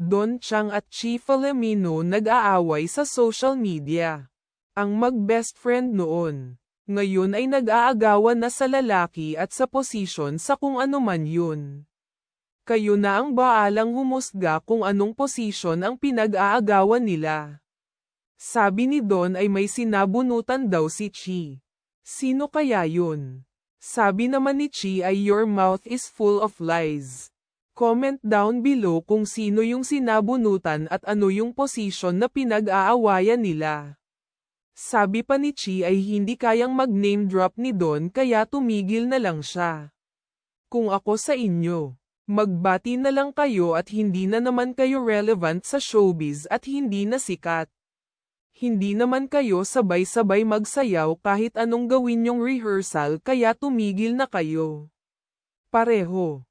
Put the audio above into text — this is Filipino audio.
Don Chang at Chi Filomeno nag-aaway sa social media. Ang mag-best friend noon. Ngayon ay nag-aagawan na sa lalaki at sa posisyon sa kung ano man yun. Kayo na ang baalang humusga kung anong posisyon ang pinag-aagawan nila. Sabi ni Don ay may sinabunutan daw si Chi. Sino kaya yun? Sabi naman ni Chi ay your mouth is full of lies. Comment down below kung sino yung sinabunutan at ano yung posisyon na pinag-aawayan nila. Sabi pa ni Chi ay hindi kayang mag-name drop ni Don kaya tumigil na lang siya. Kung ako sa inyo, magbati na lang kayo at hindi na naman kayo relevant sa showbiz at hindi na sikat. Hindi naman kayo sabay-sabay magsayaw kahit anong gawin yung rehearsal kaya tumigil na kayo. Pareho.